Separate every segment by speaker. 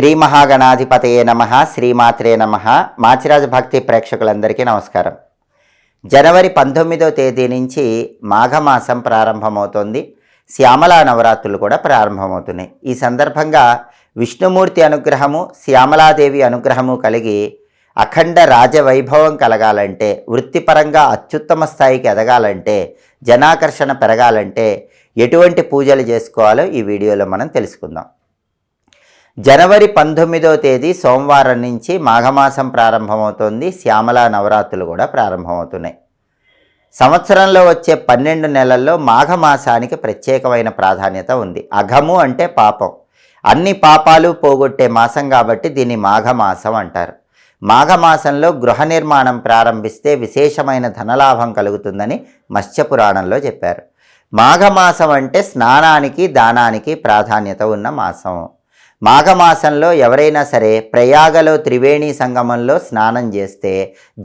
Speaker 1: శ్రీ మహాగణాధిపతయే నమ శ్రీమాత్రే నమ. మాచిరాజ భక్తి ప్రేక్షకులందరికీ నమస్కారం. జనవరి పంతొమ్మిదో తేదీ నుంచి మాఘమాసం ప్రారంభమవుతోంది. శ్యామలా నవరాత్రులు కూడా ప్రారంభమవుతున్నాయి. ఈ సందర్భంగా విష్ణుమూర్తి అనుగ్రహము శ్యామలాదేవి అనుగ్రహము కలిగి అఖండ రాజవైభవం కలగాలంటే వృత్తిపరంగా అత్యుత్తమ స్థాయికి ఎదగాలంటే జనాకర్షణ పెరగాలంటే ఎటువంటి పూజలు చేసుకోవాలో ఈ వీడియోలో మనం తెలుసుకుందాం. జనవరి పంతొమ్మిదో తేదీ సోమవారం నుంచి మాఘమాసం ప్రారంభమవుతోంది. శ్యామలా నవరాత్రులు కూడా ప్రారంభమవుతున్నాయి. సంవత్సరంలో వచ్చే పన్నెండు నెలల్లో మాఘమాసానికి ప్రత్యేకమైన ప్రాధాన్యత ఉంది. అఘము అంటే పాపం. అన్ని పాపాలు పోగొట్టే మాసం కాబట్టి దీన్ని మాఘమాసం అంటారు. మాఘమాసంలో గృహ నిర్మాణం ప్రారంభిస్తే విశేషమైన ధనలాభం కలుగుతుందని మత్స్యపురాణంలో చెప్పారు. మాఘమాసం అంటే స్నానానికి దానానికి ప్రాధాన్యత ఉన్న మాసం. మాఘమాసంలో ఎవరైనా సరే ప్రయాగలో త్రివేణి సంగమంలో స్నానం చేస్తే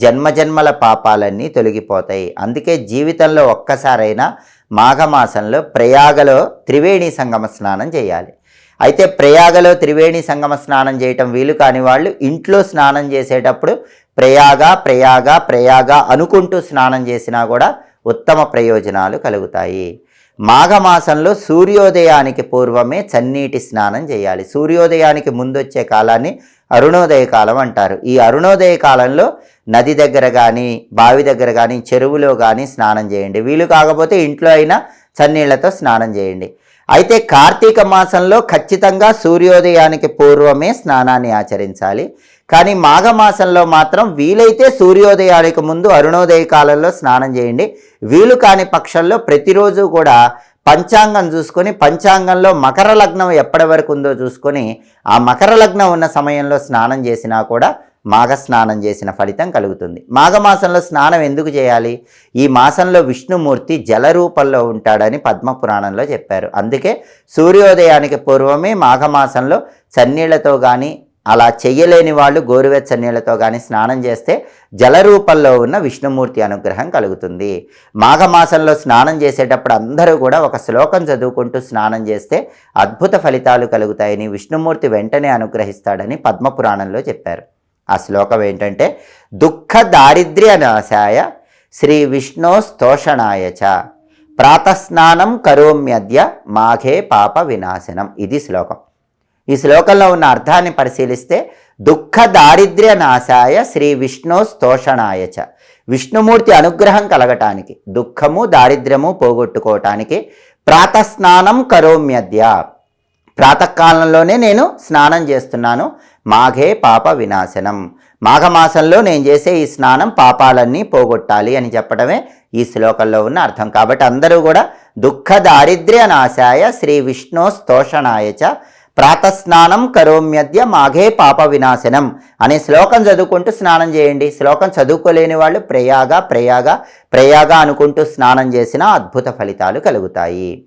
Speaker 1: జన్మజన్మల పాపాలన్నీ తొలగిపోతాయి. అందుకే జీవితంలో ఒక్కసారైనా మాఘమాసంలో ప్రయాగలో త్రివేణి సంగమ స్నానం చేయాలి. అయితే ప్రయాగలో త్రివేణి సంగమ స్నానం చేయటం వీలు కాని వాళ్ళు ఇంట్లో స్నానం చేసేటప్పుడు ప్రయాగ ప్రయాగ ప్రయాగ అనుకుంటూ స్నానం చేసినా కూడా ఉత్తమ ప్రయోజనాలు కలుగుతాయి. మాఘమాసంలో సూర్యోదయానికి పూర్వమే చన్నీటి స్నానం చేయాలి. సూర్యోదయానికి ముందు వచ్చే కాలాన్ని అరుణోదయ కాలం అంటారు. ఈ అరుణోదయ కాలంలో నది దగ్గర కానీ బావి దగ్గర కానీ చెరువులో కానీ స్నానం చేయండి. వీలు కాకపోతే ఇంట్లో అయినా చన్నీళ్ళతో స్నానం చేయండి. అయితే కార్తీక మాసంలో ఖచ్చితంగా సూర్యోదయానికి పూర్వమే స్నానాన్ని ఆచరించాలి. కానీ మాఘమాసంలో మాత్రం వీలైతే సూర్యోదయానికి ముందు అరుణోదయ కాలంలో స్నానం చేయండి. వీలు కాని పక్షంలో ప్రతిరోజు కూడా పంచాంగం చూసుకొని పంచాంగంలో మకర లగ్నం ఎప్పటి వరకు ఉందో చూసుకొని ఆ మకర లగ్నం ఉన్న సమయంలో స్నానం చేసినా కూడా మాఘ స్నానం చేసిన ఫలితం కలుగుతుంది. మాఘమాసంలో స్నానం ఎందుకు చేయాలి? ఈ మాసంలో విష్ణుమూర్తి జల రూపంలో ఉంటాడని పద్మపురాణంలో చెప్పారు. అందుకే సూర్యోదయానికి పూర్వమే మాఘమాసంలో చన్నీళ్ళతో కానీ అలా చెయ్యలేని వాళ్ళు గోరువెచ్చ నీళ్ళతో కానీ స్నానం చేస్తే జల రూపంలో ఉన్న విష్ణుమూర్తి అనుగ్రహం కలుగుతుంది. మాఘమాసంలో స్నానం చేసేటప్పుడు అందరూ కూడా ఒక శ్లోకం చదువుకుంటూ స్నానం చేస్తే అద్భుత ఫలితాలు కలుగుతాయని విష్ణుమూర్తి వెంటనే అనుగ్రహిస్తాడని పద్మపురాణంలో చెప్పారు. ఆ శ్లోకం ఏంటంటే దుఃఖ దారిద్ర్య నాశాయ శ్రీ విష్ణో స్తోషణాయ చ ప్రాతస్నానం కరోమ్యద్య మాఘే పాప వినాశనం. ఇది శ్లోకం. ఈ శ్లోకంలో ఉన్న అర్థాన్ని పరిశీలిస్తే దుఃఖ దారిద్ర్య నాశాయ శ్రీ విష్ణు స్తోషణాయ చ. విష్ణుమూర్తి అనుగ్రహం కలగటానికి దుఃఖము దారిద్ర్యము పోగొట్టుకోవటానికి ప్రాతస్నానం కరోమ్యద్య. ప్రాతకాలంలోనే నేను స్నానం చేస్తున్నాను మాఘే పాప వినాశనం. మాఘమాసంలో నేను చేసే ఈ స్నానం పాపాలన్నీ పోగొట్టాలి అని చెప్పడమే ఈ శ్లోకంలో ఉన్న అర్థం. కాబట్టి అందరూ కూడా దుఃఖ దారిద్ర్య నాశాయ శ్రీ విష్ణు స్తోషణాయ చ. ప్రాతస్నానం కరోమ్యద్య మాఘే పాప వినాశనం అనే శ్లోకం చదువుకుంటూ స్నానం చేయండి. శ్లోకం చదువుకోలేని వాళ్ళు ప్రయాగ ప్రయాగ ప్రయాగ అనుకుంటూ స్నానం చేసినా అద్భుత ఫలితాలు కలుగుతాయి.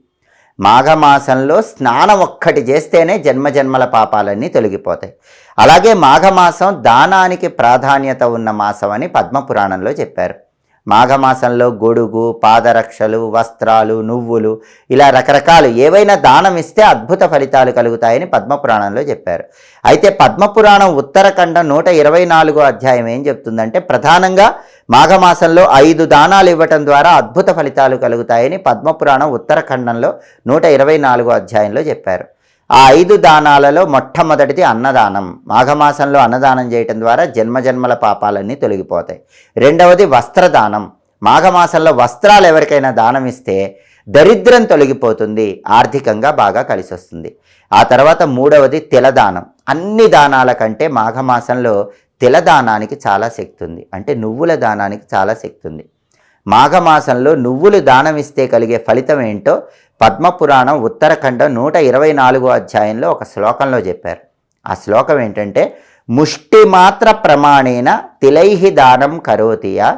Speaker 1: మాఘమాసంలో స్నానం ఒక్కటి చేస్తేనే జన్మజన్మల పాపాలన్నీ తొలగిపోతాయి. అలాగే మాఘమాసం దానానికి ప్రాధాన్యత ఉన్న మాసం అని పద్మపురాణంలో చెప్పారు. మాఘమాసంలో గొడుగు పాదరక్షలు వస్త్రాలు నువ్వులు ఇలా రకరకాలు ఏవైనా దానం ఇస్తే అద్భుత ఫలితాలు కలుగుతాయని పద్మపురాణంలో చెప్పారు. అయితే పద్మపురాణం ఉత్తరఖండ నూట ఇరవై నాలుగో అధ్యాయం ఏం చెప్తుందంటే ప్రధానంగా మాఘమాసంలో ఐదు దానాలు ఇవ్వటం ద్వారా అద్భుత ఫలితాలు కలుగుతాయని పద్మపురాణం ఉత్తరఖండంలో నూట ఇరవై నాలుగో అధ్యాయంలో చెప్పారు. ఆ ఐదు దానాలలో మొట్టమొదటిది అన్నదానం. మాఘమాసంలో అన్నదానం చేయటం ద్వారా జన్మజన్మల పాపాలన్నీ తొలగిపోతాయి. రెండవది వస్త్రదానం. మాఘమాసంలో వస్త్రాలు ఎవరికైనా దానం ఇస్తే దరిద్రం తొలగిపోతుంది ఆర్థికంగా బాగా కలిసి వస్తుంది ఆ తర్వాత మూడవది తిలదానం. అన్ని దానాల కంటే మాఘమాసంలో తిలదానానికి చాలా శక్తి ఉంది అంటే నువ్వుల దానానికి చాలా శక్తి ఉంది మాఘమాసంలో నువ్వులు దానం ఇస్తే కలిగే ఫలితం ఏంటో పద్మపురాణం ఉత్తరఖండం నూట ఇరవై నాలుగో అధ్యాయంలో ఒక శ్లోకంలో చెప్పారు. ఆ శ్లోకం ఏంటంటే ముష్టి మాత్ర ప్రమాణేన తిలైహి దానం కరోతియా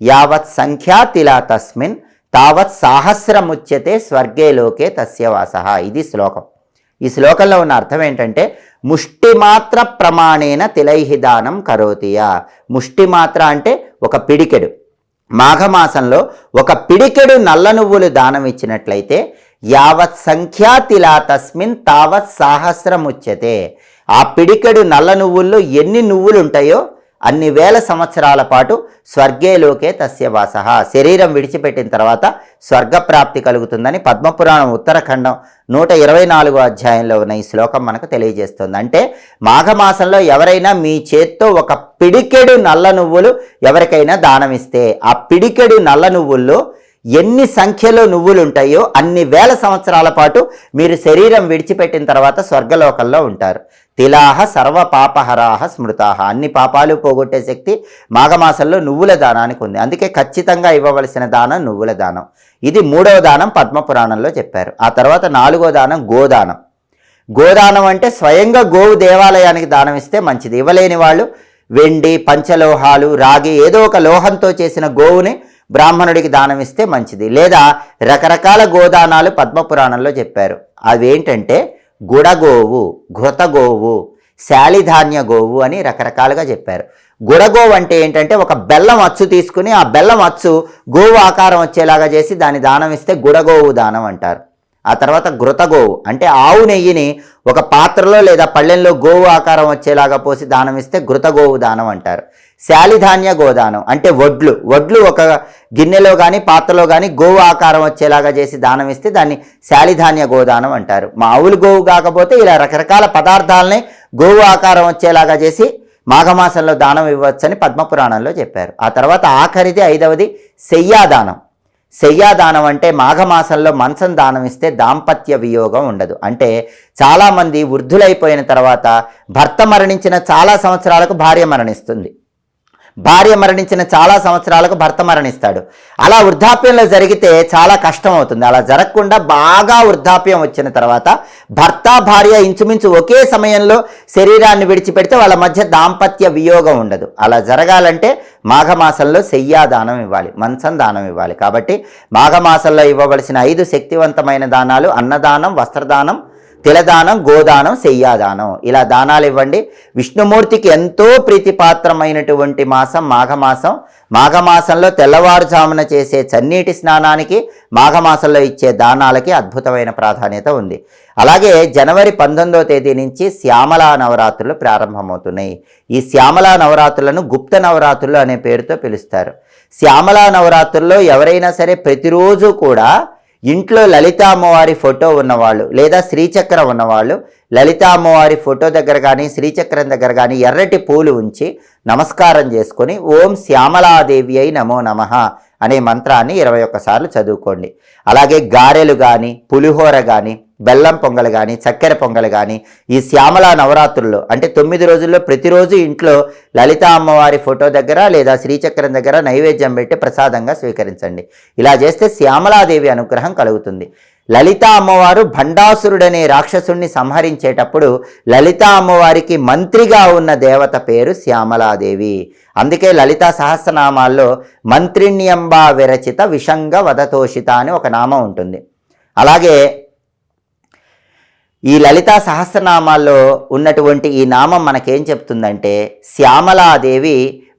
Speaker 1: యావత్ సంఖ్యా తిలా తస్మిన్ తావత్ సాహస్రముచ్యతే స్వర్గే లోకే తస్యవాస ఇది శ్లోకం. ఈ శ్లోకంలో ఉన్న అర్థం ఏంటంటే ముష్టి మాత్ర ప్రమాణేన తిలైహి దానం కరోతియా. ముష్టి మాత్ర అంటే ఒక పిడికెడు. మాఘమాసంలో ఒక పిడికెడు నల్ల నువ్వులు దానం ఇచ్చినట్లయితే యావత్ సంఖ్యాతిలా తస్మిన్ తావత్ సాహస్రముచ్యతే. ఆ పిడికెడు నల్ల నువ్వుల్లో ఎన్ని నువ్వులు ఉంటాయో అన్ని వేల సంవత్సరాల పాటు స్వర్గేలోకే తస్య వాస. శరీరం విడిచిపెట్టిన తర్వాత స్వర్గప్రాప్తి కలుగుతుందని పద్మపురాణం ఉత్తరఖండం నూట ఇరవై నాలుగో అధ్యాయంలో ఉన్న ఈ శ్లోకం మనకు తెలియజేస్తుంది. అంటే మాఘమాసంలో ఎవరైనా మీ చేత్తో ఒక పిడికెడు నల్ల నువ్వులు ఎవరికైనా దానమిస్తే ఆ పిడికెడు నల్ల నువ్వుల్లో ఎన్ని సంఖ్యలో నువ్వులు ఉంటాయో అన్ని వేల సంవత్సరాల పాటు మీరు శరీరం విడిచిపెట్టిన తర్వాత స్వర్గలోకంలో ఉంటారు. తిలాహ సర్వ పాపహరాహ స్మృతాహ. అన్ని పాపాలు పోగొట్టే శక్తి మాఘమాసంలో నువ్వుల దానానికి ఉంది. అందుకే ఖచ్చితంగా ఇవ్వవలసిన దానం నువ్వుల దానం. ఇది మూడవ దానం పద్మపురాణంలో చెప్పారు. ఆ తర్వాత నాలుగో దానం గోదానం. గోదానం అంటే స్వయంగా గోవు దేవాలయానికి దానం ఇస్తే మంచిది. ఇవ్వలేని వాళ్ళు వెండి పంచలోహాలు రాగి ఏదో ఒక లోహంతో చేసిన గోవుని బ్రాహ్మణుడికి దానం ఇస్తే మంచిది. లేదా రకరకాల గోదానాలు పద్మపురాణంలో చెప్పారు. అవేంటంటే గుడగోవు ఘృతగోవు శాలిధాన్య గోవు అని రకరకాలుగా చెప్పారు. గుడగోవు అంటే ఏంటంటే ఒక బెల్లం అచ్చు తీసుకుని ఆ బెల్లం అచ్చు గోవు ఆకారం వచ్చేలాగా చేసి దాని దానం ఇస్తే గుడగోవు దానం అంటారు. ఆ తర్వాత ఘృతగోవు అంటే ఆవు నెయ్యిని ఒక పాత్రలో లేదా పళ్ళెంలో గోవు ఆకారం వచ్చేలాగా పోసి దానం ఇస్తే ఘృతగోవు దానం అంటారు. శాలిధాన్య గోదానం అంటే వడ్లు. వడ్లు ఒక గిన్నెలో కానీ పాత్రలో కానీ గోవు ఆకారం వచ్చేలాగా చేసి దానం ఇస్తే దాన్ని శాలిధాన్య గోదానం అంటారు. మామూలు గోవు కాకపోతే ఇలా రకరకాల పదార్థాలని గోవు ఆకారం వచ్చేలాగా చేసి మాఘమాసంలో దానం ఇవ్వచ్చని పద్మపురాణంలో చెప్పారు. ఆ తర్వాత ఆఖరిది ఐదవది శయ్యాదానం. శయ్యాదానం అంటే మాఘమాసంలో మంచం దానం ఇస్తే దాంపత్య వియోగం ఉండదు. అంటే చాలామంది వృద్ధులైపోయిన తర్వాత భర్త మరణించిన చాలా సంవత్సరాలకు భార్య మరణిస్తుంది. భార్య మరణించిన చాలా సంవత్సరాలకు భర్త మరణిస్తాడు. అలా వృద్ధాప్యంలో జరిగితే చాలా కష్టం అవుతుంది అలా జరగకుండా బాగా వృద్ధాప్యం వచ్చిన తర్వాత భర్త భార్య ఇంచుమించు ఒకే సమయంలో శరీరాన్ని విడిచిపెడితే వాళ్ళ మధ్య దాంపత్య వియోగం ఉండదు. అలా జరగాలంటే మాఘమాసంలో శయ్యాదానం ఇవ్వాలి మంచం దానం ఇవ్వాలి. కాబట్టి మాఘమాసంలో ఇవ్వవలసిన ఐదు శక్తివంతమైన దానాలు అన్నదానం వస్త్రదానం తిలదానం గోదానం శయ్యాదానం. ఇలా దానాలు ఇవ్వండి. విష్ణుమూర్తికి ఎంతో ప్రీతిపాత్రమైనటువంటి మాసం మాఘమాసం. మాఘమాసంలో తెల్లవారుజామున చేసే చన్నీటి స్నానానికి మాఘమాసంలో ఇచ్చే దానాలకి అద్భుతమైన ప్రాధాన్యత ఉంది. అలాగే జనవరి పంతొమ్మిదవ తేదీ నుంచి శ్యామలా నవరాత్రులు ప్రారంభమవుతున్నాయి. ఈ శ్యామలా నవరాత్రులను గుప్త నవరాత్రులు అనే పేరుతో పిలుస్తారు. శ్యామలా నవరాత్రుల్లో ఎవరైనా సరే ప్రతిరోజు కూడా ఇంట్లో లలిత అమ్మవారి ఫోటో ఉన్నవాళ్ళు లేదా శ్రీచక్రం ఉన్నవాళ్ళు లలిత అమ్మవారి ఫోటో దగ్గర కానీ శ్రీచక్రం దగ్గర కానీ ఎర్రటి పూలు ఉంచి నమస్కారం చేసుకొని ఓం శ్యామలాదేవి అయి నమో నమః అనే మంత్రాన్ని ఇరవై ఒక్కసార్లు చదువుకోండి. అలాగే గారెలు కానీ పులిహోర కానీ బెల్లం పొంగల్ కానీ చక్కెర పొంగల్ కానీ ఈ శ్యామల నవరాత్రుల్లో అంటే తొమ్మిది రోజుల్లో ప్రతిరోజు ఇంట్లో లలిత అమ్మవారి ఫోటో దగ్గర లేదా శ్రీచక్రం దగ్గర నైవేద్యం పెట్టి ప్రసాదంగా స్వీకరించండి. ఇలా చేస్తే శ్యామలాదేవి అనుగ్రహం కలుగుతుంది. లలిత అమ్మవారు భండాసురుడనే రాక్షసుణ్ణి సంహరించేటప్పుడు లలిత అమ్మవారికి మంత్రిగా ఉన్న దేవత పేరు శ్యామలాదేవి. అందుకే లలిత సహస్రనామాల్లో మంత్రిణ్యంబా విరచిత విషంగ వదతోషిత అని ఒక నామం ఉంటుంది. అలాగే ఈ లలితా సహస్రనామాల్లో ఉన్నటువంటి ఈ నామం మనకేం చెప్తుందంటే శ్యామలాదేవి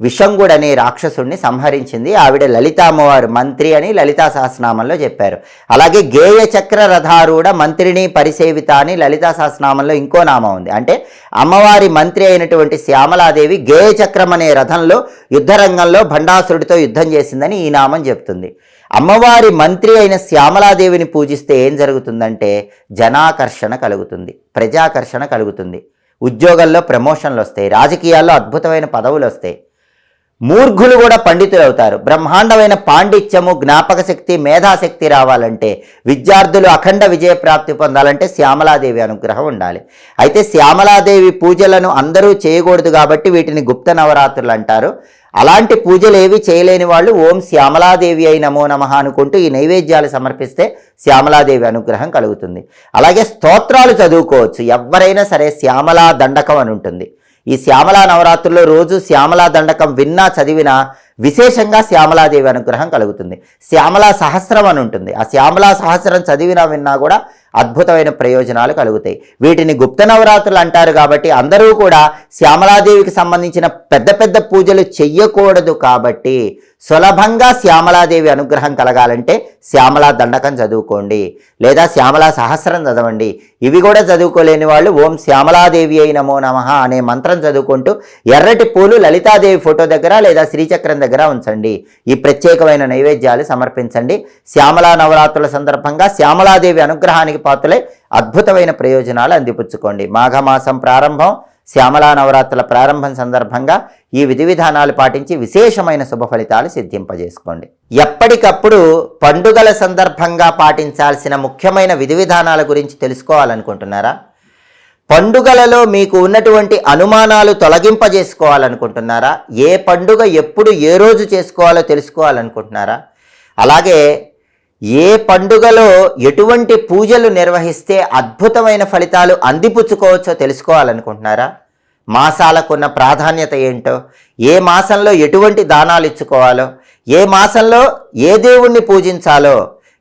Speaker 1: విషంగుడనే రాక్షసుడిని సంహరించింది. ఆవిడ లలితా అమ్మవారు మంత్రి అని లలితా సహస్రనామంలో చెప్పారు. అలాగే గేయ చక్ర రథారూఢ మంత్రిని పరిసేవిత అని లలితా సహస్రనామంలో ఇంకో నామం ఉంది. అంటే అమ్మవారి మంత్రి అయినటువంటి శ్యామలాదేవి గేయ చక్రం అనే రథంలో యుద్ధరంగంలో భండాసురుడితో యుద్ధం చేసిందని ఈ నామం చెప్తుంది. అమ్మవారి మంత్రి అయిన శ్యామలాదేవిని పూజిస్తే ఏం జరుగుతుందంటే జనాకర్షణ కలుగుతుంది ప్రజాకర్షణ కలుగుతుంది. ఉద్యోగంలో ప్రమోషన్లు వస్తాయి రాజకీయాల్లో అద్భుతమైన పదవులు వస్తాయి. మూర్ఘులు కూడా పండితులు అవుతారు బ్రహ్మాండమైన పాండిత్యము జ్ఞాపక శక్తి మేధాశక్తి రావాలంటే విద్యార్థులు అఖండ విజయ ప్రాప్తి పొందాలంటే శ్యామలాదేవి అనుగ్రహం ఉండాలి. అయితే శ్యామలాదేవి పూజలను అందరూ చేయకూడదు కాబట్టి వీటిని గుప్త నవరాత్రులు అంటారు. అలాంటి పూజలు ఏవి చేయలేని వాళ్ళు ఓం శ్యామలాదేవి అయి నమో నమ అనుకుంటూ ఈ నైవేద్యాలు సమర్పిస్తే శ్యామలాదేవి అనుగ్రహం కలుగుతుంది. అలాగే స్తోత్రాలు చదువుకోవచ్చు. ఎవరైనా సరే శ్యామలా దండకం అని ఉంటుంది. ఈ శ్యామలా నవరాత్రుల్లో రోజు శ్యామలా దండకం విన్నా చదివినా విశేషంగా శ్యామలాదేవి అనుగ్రహం కలుగుతుంది. శ్యామలా సహస్రం అని ఉంటుంది. ఆ శ్యామలా సహస్రం చదివినా విన్నా కూడా అద్భుతమైన ప్రయోజనాలు కలుగుతాయి. వీటిని గుప్త నవరాత్రులు అంటారు కాబట్టి అందరూ కూడా శ్యామలాదేవికి సంబంధించిన పెద్ద పెద్ద పూజలు చెయ్యకూడదు కాబట్టి సులభంగా శ్యామలాదేవి అనుగ్రహం కలగాలంటే శ్యామలా దండకం చదువుకోండి. లేదా శ్యామలా సహస్రం చదవండి. ఇవి కూడా చదువుకోలేని వాళ్ళు ఓం శ్యామలాదేవి అయి నమో నమ అనే మంత్రం చదువుకుంటూ ఎర్రటి పూలు లలితాదేవి ఫోటో దగ్గర లేదా శ్రీచక్రం దగ్గర ఉంచండి. ఈ ప్రత్యేకమైన నైవేద్యాలు సమర్పించండి. శ్యామలా నవరాత్రుల సందర్భంగా శ్యామలాదేవి అనుగ్రహానికి పాత్రలై అద్భుతమైన ప్రయోజనాలు అందిపుచ్చుకోండి. మాఘమాసం ప్రారంభం శ్యామలా నవరాత్రుల ప్రారంభం సందర్భంగా ఈ విధి విధానాలు పాటించి విశేషమైన శుభ ఫలితాలు సిద్ధింపజేసుకోండి. ఎప్పటికప్పుడు పండుగల సందర్భంగా పాటించాల్సిన ముఖ్యమైన విధి విధానాల గురించి తెలుసుకోవాలనుకుంటున్నారా? పండుగలలో మీకు ఉన్నటువంటి అనుమానాలు తొలగింపజేసుకోవాలనుకుంటున్నారా? ఏ పండుగ ఎప్పుడు ఏ రోజు చేసుకోవాలో తెలుసుకోవాలనుకుంటున్నారా? అలాగే ఏ పండుగలో ఎటువంటి పూజలు నిర్వహిస్తే అద్భుతమైన ఫలితాలు అందిపుచ్చుకోవచ్చో తెలుసుకోవాలనుకుంటున్నారా? మాసాలకున్న ప్రాధాన్యత ఏంటో? ఏ మాసంలో ఎటువంటి దానాలు ఇచ్చుకోవాలో? ఏ మాసంలో ఏ దేవుణ్ణి పూజించాలో?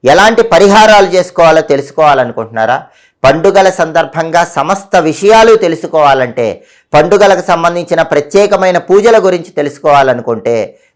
Speaker 1: ఎలాంటి పరిహారాలు చేసుకోవాలో తెలుసుకోవాలనుకుంటున్నారా? పండుగల సందర్భంగా సమస్త విషయాలు తెలుసుకోవాలంటే పండుగలకు సంబంధించిన ప్రత్యేకమైన పూజల గురించి తెలుసుకోవాలనుకుంటే